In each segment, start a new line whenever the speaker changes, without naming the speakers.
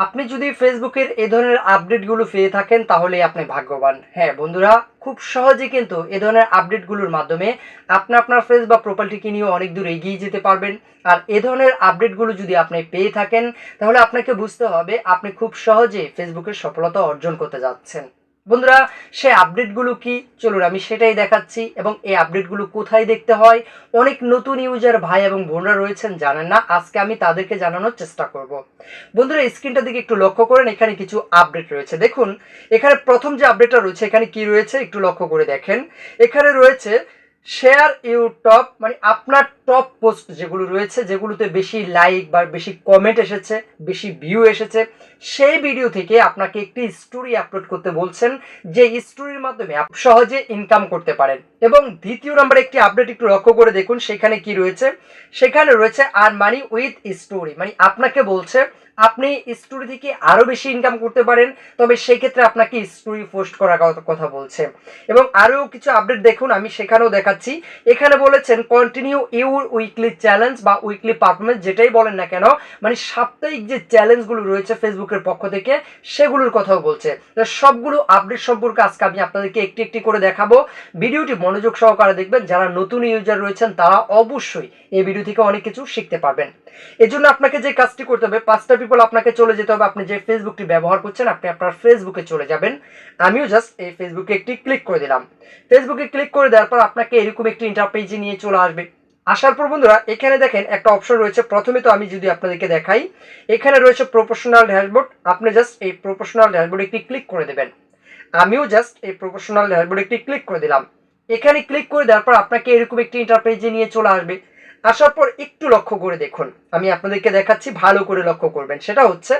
আপনি যদি ফেসবুকের এ ধরনের আপডেটগুলো পেয়ে থাকেন, তাহলে আপনি ভাগ্যবান। হ্যাঁ বন্ধুরা, খুব সহজে কিন্তু এ ধরনের আপডেটগুলোর মাধ্যমে আপনি আপনার ফেস বা প্রোফাইলটিকে নিয়ে অনেক দূর এগিয়ে যেতে পারবেন। আর এ ধরনের আপডেটগুলো যদি আপনি পেয়ে থাকেন, তাহলে আপনাকে বুঝতে হবে আপনি খুব সহজে ফেসবুকের সফলতা অর্জন করতে যাচ্ছেন। বন্ধুরা, সে আপডেটগুলো কি? চলুন আমি সেটাই দেখাচ্ছি এবং এই আপডেটগুলো কোথায় দেখতে হয়? অনেক নতুন ইউজার ভাই এবং বোনরা রয়েছেন, জানেন না? আজকে আমি তাদেরকে জানানোর চেষ্টা করব। বন্ধুরা স্ক্রিনটা দিকে একটু লক্ষ্য করেন, এখানে কিছু আপডেট রয়েছে। দেখুন, এখানে প্রথম যে আপডেটটা রয়েছে, এখানে কি রয়েছে? একটু লক্ষ্য করে দেখেন। এখানে রয়েছে শেয়ার ইউ টপ মানে আপনার টপ পোস্ট যেগুলো রয়েছে, যেগুলোতে বেশি লাইক বা বেশি কমেন্ট এসেছে, বেশি ভিউ এসেছে, সেই ভিডিও থেকে আপনাকে একটি স্টোরি আপলোড করতে বলছেন, যে স্টোরির মাধ্যমে সহজে ইনকাম করতে পারেন। এবং দ্বিতীয় নম্বরে একটি আপডেট একটু লক্ষ্য করে দেখুন, সেখানে কি রয়েছে? সেখানে রয়েছে আর মানি উইথ স্টোরি মানে আপনাকে বলছে, আপনি স্টোরি থেকে আরও বেশি ইনকাম করতে পারেন, তবে সেই ক্ষেত্রে আপনাকে স্টোরি পোস্ট করার কথা- বলছে। এবং আরও কিছু আপডেট দেখুন, আমি সেখানেও দেখাচ্ছি। এখানে বলেছেন কন্টিনিউ ইউর উইকলি চ্যালেঞ্জ বা উইকলি পারফরমেন্স যেটাই বলেন না কেন মানে সাপ্তাহিক যে চ্যালেঞ্জগুলো রয়েছে ফেসবুকের পক্ষ থেকে, সেগুলোর কথাও বলছে। সবগুলো আপডেট সম্পর্কে আজকে আমি আপনাদেরকে একটি একটি করে দেখাবো। ভিডিওটি মনোযোগ সহকারে দেখবেন, যারা নতুন ইউজার রয়েছেন, তারা অবশ্যই এই ভিডিও থেকে অনেক কিছু শিখতে পারবেন। এজন্য আপনাকে যে কাজটি করতে হবে, পাঁচটা পিপল আপনাকে চলে যেতে হবে। আপনি যে ফেসবুকটি ব্যবহার করছেন, আপনি আপনার ফেসবুকে চলে যাবেন। আমিও জাস্ট এই ফেসবুকে একটি ক্লিক করে দিলাম। ফেসবুকে ক্লিক করে দেওয়ার পর আপনাকে এরকম একটি ইন্টারপেজে নিয়ে চলে আসবে। আসার পর বন্ধুরা, এখানে দেখেন একটা অপশন রয়েছে। প্রথমে তো আমি যদি আপনাদেরকে দেখাই, এখানে রয়েছে প্রফেশনাল ড্যাশবোর্ড আপনি জাস্ট এই প্রফেশনাল ড্যাশবোর্ডে একটি ক্লিক করে দেবেন। আমিও জাস্ট এই প্রফেশনাল ড্যাশবোর্ডে একটি ক্লিক করে দিলাম। এখানে ক্লিক করে দেওয়ার পর আপনাকে এরকম একটি ইন্টারপেজে নিয়ে চলে আসবে। আসার পর একটু লক্ষ্য করে দেখুন। আমি আপনাদেরকে দেখাচ্ছি, ভালো করে লক্ষ্য করবেন। সেটা হচ্ছে,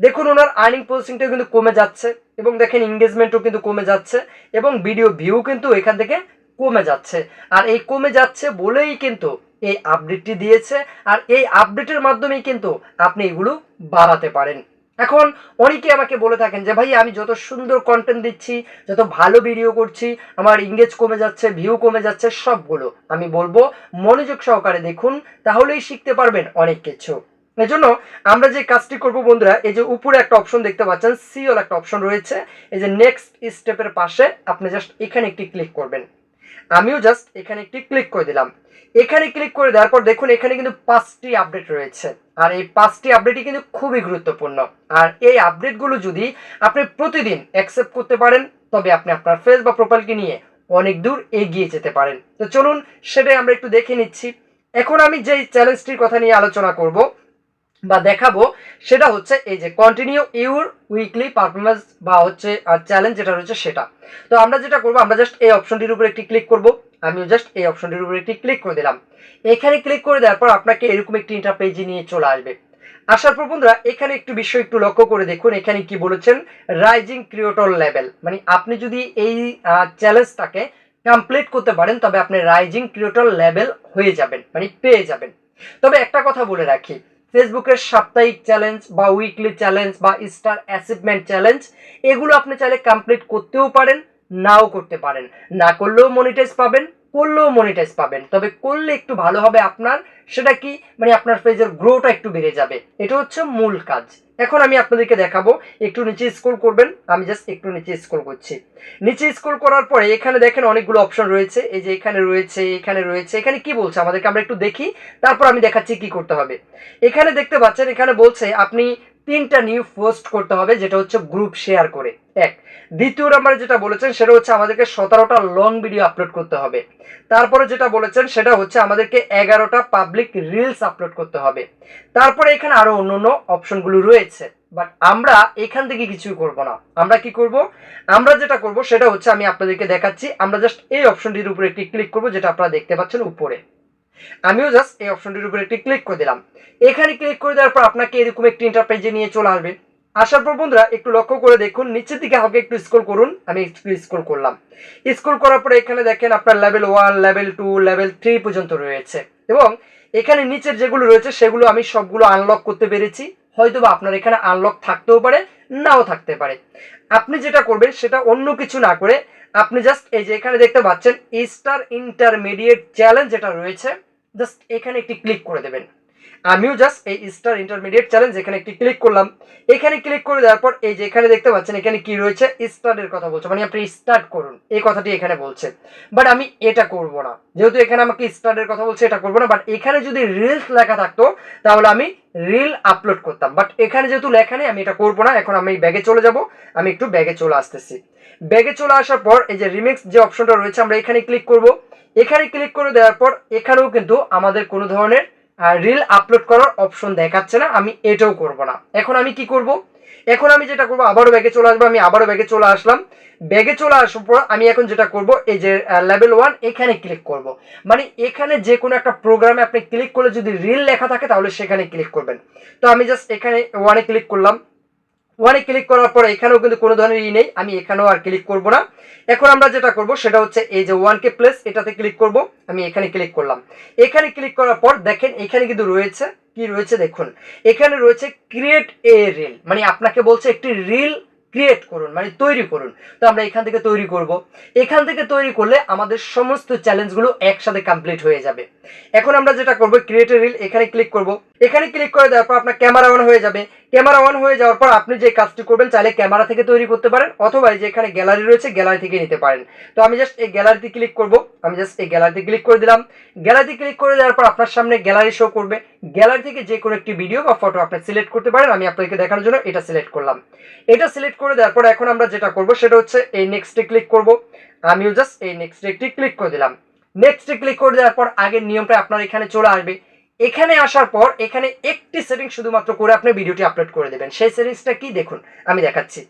দেখুন ওনার আর্নিং প্রসেসিংটাও কিন্তু কমে যাচ্ছে এবং দেখেন এঙ্গেজমেন্টও কিন্তু কমে যাচ্ছে এবং ভিডিও ভিউ কিন্তু এখান থেকে কমে যাচ্ছে। আর এই কমে যাচ্ছে বলেই কিন্তু এই আপডেটটি দিয়েছে। আর এই আপডেটের মাধ্যমেই কিন্তু আপনি এগুলো বাড়াতে পারেন। এখন অনেকে আমাকে বলে থাকেন যে ভাই আমি যত সুন্দর কন্টেন্ট দিচ্ছি, যত ভালো ভিডিও করছি, আমার ইংগেজ কমে যাচ্ছে ভিউ কমে যাচ্ছে, সবগুলো আমি বলব মনোযোগ সহকারে দেখুন, তাহলেই শিখতে পারবেন অনেক কিছু। এজন্য আমরা যে কাজটি করব বন্ধুরা, এই যে উপরে একটা অপশন দেখতে পাচ্ছেন সিওল একটা অপশন রয়েছে। এই যে নেক্সট স্টেপের পাশে আপনি জাস্ট এখানে একটি ক্লিক করবেন। আমিও জাস্ট এখানে একটি ক্লিক করে দিলাম। এখানে ক্লিক করে দেওয়ার পর দেখুন এখানে কিন্তু পাঁচটি আপডেট রয়েছে। আর এই পাঁচটি আপডেটই কিন্তু খুবই গুরুত্বপূর্ণ। আর এই আপডেটগুলো যদি আপনি প্রতিদিন অ্যাকসেপ্ট করতে পারেন, তবে আপনি আপনার ফেস বা প্রোফাইলকে নিয়ে অনেক দূর এগিয়ে যেতে পারেন। তো চলুন সেটাই আমরা একটু দেখে নিচ্ছি। এখন আমি যেই চ্যালেঞ্জটির কথা নিয়ে আলোচনা করব বা দেখাবো, সেটা হচ্ছে এই যে কন্টিনিউ ইউর উইকলি পারফরমেন্স বা হচ্ছে চ্যালেঞ্জ যেটা রয়েছে সেটা। তো আমরা যেটা করব, আমরা জাস্ট এই অপশনটির উপরে একটি ক্লিক করব। আমিও জাস্ট এই অপশনটির উপরে একটি ক্লিক করে দিলাম। এখানে ক্লিক করে দেওয়ার পর আপনাকে এরকম একটি ইন্টারপেজে নিয়ে চলে আসবে। আসার পর বন্ধুরা, এখানে একটু বিষয় একটু লক্ষ্য করে দেখুন, এখানে কি বলেছেন? রাইজিং ক্রিয়েটর লেভেল মানে আপনি যদি এই চ্যালেঞ্জটাকে কমপ্লিট করতে পারেন, তবে আপনি রাইজিং ক্রিয়েটর লেভেল হয়ে যাবেন মানে পেয়ে যাবেন। তবে একটা কথা বলে রাখি ফেসবুকের সাপ্তাহিক চ্যালেঞ্জ বা উইকলি চ্যালেঞ্জ বা স্টার অ্যাচিভমেন্ট চ্যালেঞ্জ এগুলো আপনি চাইলে কমপ্লিট করতেও পারেন, নাও করতে পারেন। না করলেও মনিটাইজ পাবেন, করলেও মনিটাইজ পাবেন। তবে করলে একটু ভালো হবে আপনার, সেটা কি? মানে আপনার পেজের গ্রোটা একটু বেড়ে যাবে। এটা হচ্ছে মূল কাজ। এখন আমি আপনাদেরকে দেখাবো, একটু নিচে স্ক্রল করবেন, আমি জাস্ট একটু নিচে স্ক্রল করছি। নিচে স্ক্রল করার পরে এখানে দেখেন অনেকগুলো অপশন রয়েছে, এই যে এখানে রয়েছে এখানে রয়েছে, এখানে কি বলছে আমাদেরকে আমরা একটু দেখি, তারপর আমি দেখাচ্ছি কি করতে হবে। এখানে দেখতে পাচ্ছেন, এখানে বলছে আপনি তিনটা নিউ পোস্ট করতে হবে, যেটা হচ্ছে গ্রুপ শেয়ার করে। এক, দ্বিতীয় নাম্বারে যেটা বলেছেন, সেটা হচ্ছে আমাদেরকে সতেরোটা লং ভিডিও আপলোড করতে হবে। তারপরে যেটা বলেছেন, সেটা হচ্ছে আমাদেরকে এগারোটা পাবলিক রিলস আপলোড করতে হবে। তারপরে এখানে আরও অন্য অন্য অপশনগুলো রয়েছে। বাট আমরা এখান থেকে কিছুই করব না। আমরা কি করব? আমরা যেটা করব, সেটা হচ্ছে আমি আপনাদেরকে দেখাচ্ছি। আমরা জাস্ট এই অপশনটির উপরে একটি ক্লিক করব, যেটা আপনারা দেখতে পাচ্ছেন উপরে। আমিও জাস্ট এই অপশনটির উপরে একটি ক্লিক করে দিলাম। এখানে ক্লিক করে দেওয়ার পর আপনাকে এরকম একটি ইন্টারপেজে নিয়ে চলে আসবে। আসার পর বন্ধুরা, একটু লক্ষ্য করে দেখুন, নিচের দিকে হালকা একটু স্ক্রল করুন, আমি একটু স্ক্রল করলাম। স্ক্রল করার পরে এখানে দেখেন আপনার level one level two level three পর্যন্ত রয়েছে। এবং এখানে নিচের যেগুলো রয়েছে, সেগুলো আমি সবগুলো আনলক করতে পেরেছি। হয়তো বা আপনার এখানে আনলক থাকতেও পারে, নাও থাকতে পারে। আপনি যেটা করবেন, সেটা অন্য কিছু না করে আপনি জাস্ট এই যে এখানে দেখতে পাচ্ছেন স্টার ইন্টারমিডিয়েট চ্যালেঞ্জ যেটা রয়েছে জাস্ট এখানে একটি ক্লিক করে দেবেন। আমিও জাস্ট এই স্টার ইন্টারমিডিয়েট চ্যালেঞ্জ এখানে একটি ক্লিক করলাম। এখানে ক্লিক করে দেওয়ার পর এই যে এখানে দেখতে পাচ্ছেন, এখানে কি রয়েছে? স্টার্টের কথা বলছে মানে আপনি স্টার্ট করুন। এই কথাটি এখানে বলছে। বাট আমি এটা করব না। যেহেতু এখানে আমাকে স্টার্টের কথা বলছে, এটা করব না। বাট এখানে যদি রিলস লেখা থাকতো, তাহলে আমি রিল আপলোড করতাম। বাট এখানে যেহেতু লেখা নেই, আমি এটা করব না। এখন আমি ব্যাগে চলে যাব। আমি একটু ব্যাগে চলে আসতেছি। ব্যাগে চলে আসার পর এই যে রিমিক্স যে অপশনটা রয়েছে, আমরা এখানে ক্লিক করব। এখানে ক্লিক করে দেওয়ার পর এখানেও কিন্তু আমাদের কোনো ধরনের রিল আপলোড করার অপশন দেখাচ্ছে না। আমি এটাও করব না। এখন আমি কি করব? এখন আমি যেটা করব, আবারও ব্যাগে চলে আসব। আমি আবারও ব্যাগে চলে আসলাম। ব্যাগে চলে আসার পর আমি এখন যেটা করব, এই যে লেভেল ওয়ান এখানে ক্লিক করব। মানে এখানে যে কোনো একটা প্রোগ্রামে আপনি ক্লিক করলে যদি রিল লেখা থাকে, তাহলে সেখানে ক্লিক করবেন। তো আমি জাস্ট এখানে ওয়ানে ক্লিক করলাম। ওয়ানে ক্লিক করার পর এখানেও কিন্তু কোনো ধরনের ই নেই, আমি এখানেও আর ক্লিক করব না। এখন আমরা যেটা করব সেটা হচ্ছে এই যে ওয়ান কে প্লেস এটাতে ক্লিক করব, আমি এখানে ক্লিক করলাম। এখানে ক্লিক করার পর দেখেন এখানে কিন্তু রয়েছে, কি রয়েছে দেখুন। এখানে রয়েছে ক্রিয়েট এ রিল মানে আপনাকে বলছে একটি রিল ক্রিয়েট করুন মানে তৈরি করুন। তো আমরা এখান থেকে তৈরি করব। এখান থেকে তৈরি করলে আমাদের সমস্ত চ্যালেঞ্জগুলো একসাথে কমপ্লিট হয়ে যাবে। এখন আমরা যেটা করব ক্রিয়েট রিল এখানে ক্লিক করব। এখানে ক্লিক করে দেওয়ার পর আপনার ক্যামেরা অন হয়ে যাবে। ক্যামেরা অন হয়ে যাওয়ার পর আপনি যে কাজটি করবেন চাইলে ক্যামেরা থেকে তৈরি করতে পারেন, অথবা যে এখানে গ্যালারি রয়েছে, গ্যালারি থেকে নিতে পারেন। তো আমি জাস্ট এই গ্যালারিতে ক্লিক করব। আমি জাস্ট এই গ্যালারিতে ক্লিক করে দিলাম। গ্যালারিতে ক্লিক করে দেওয়ার পর আপনার সামনে গ্যালারি শো করবে। গ্যালারি থেকে যে কোনো একটি ভিডিও বা ফটো আপনি সিলেক্ট করতে পারেন। আমি আপনাকে দেখানোর জন্য এটা সিলেক্ট করলাম। এটা সিলেক্ট করে দেওয়ার পর এখন আমরা যেটা করব, সেটা হচ্ছে এই নেক্সটে ক্লিক করব। আমিও জাস্ট এই নেক্সটে একটি ক্লিক করে দিলাম। নেক্সটে ক্লিক করে দেওয়ার পর আগের নিয়মটা আপনার এখানে চলে আসবে। এখানে আসার পর এখানে একটি সেটিং শুধুমাত্র করে আপনি ভিডিওটি আপলোড করে দেবেন। সেই সেটিংসটা কি দেখুন, আমি দেখাচ্ছি।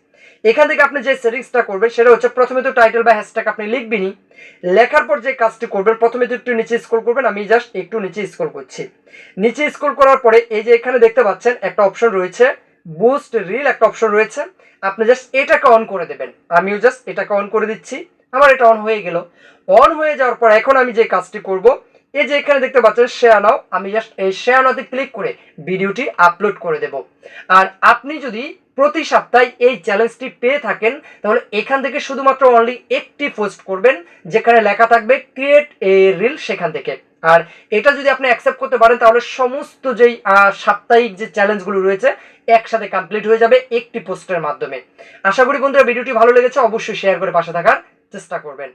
এখান থেকে আপনি যে সেটিংসটা করবেন, সেটা হচ্ছে প্রথমে তো টাইটেল বা হ্যাশট্যাগ আপনি লিখবেনই। লেখার পর যে কাজটি করবেন, প্রথমে তো একটু নিচে স্ক্রল করবেন, আমি জাস্ট একটু নিচে স্ক্রল করছি। নিচে স্ক্রল করার পরে এই যে এখানে দেখতে পাচ্ছেন, একটা অপশন রয়েছে বুস্ট রিল একটা অপশন রয়েছে। আপনি জাস্ট এটাকে অন করে দেবেন। আমিও জাস্ট এটাকে অন করে দিচ্ছি। আমার এটা অন হয়ে গেল। অন হয়ে যাওয়ার পর এখন আমি যে কাজটি করব এই যে এখানে দেখতে পাচ্ছেন শেয়ার নাও আমি জাস্ট এই শেয়ার নাওতে ক্লিক করে ভিডিওটি আপলোড করে দেব। আর আপনি যদি প্রতি সপ্তাহে এই চ্যালেঞ্জটি পেয়ে থাকেন, তাহলে এখান থেকে শুধুমাত্র অনলি একটি পোস্ট করবেন, যেখানে লেখা থাকবে ক্রিয়েট এ রিল সেখান থেকে। আর এটা যদি আপনি অ্যাকসেপ্ট করতে পারেন, তাহলে সমস্ত যেই সাপ্তাহিক যে চ্যালেঞ্জগুলো রয়েছে, একসাথে কমপ্লিট হয়ে যাবে একটি পোস্টের মাধ্যমে। আশা করি বন্ধুরা ভিডিওটি ভালো লেগেছে, অবশ্যই শেয়ার করে পাশে থাকার চেষ্টা করবেন।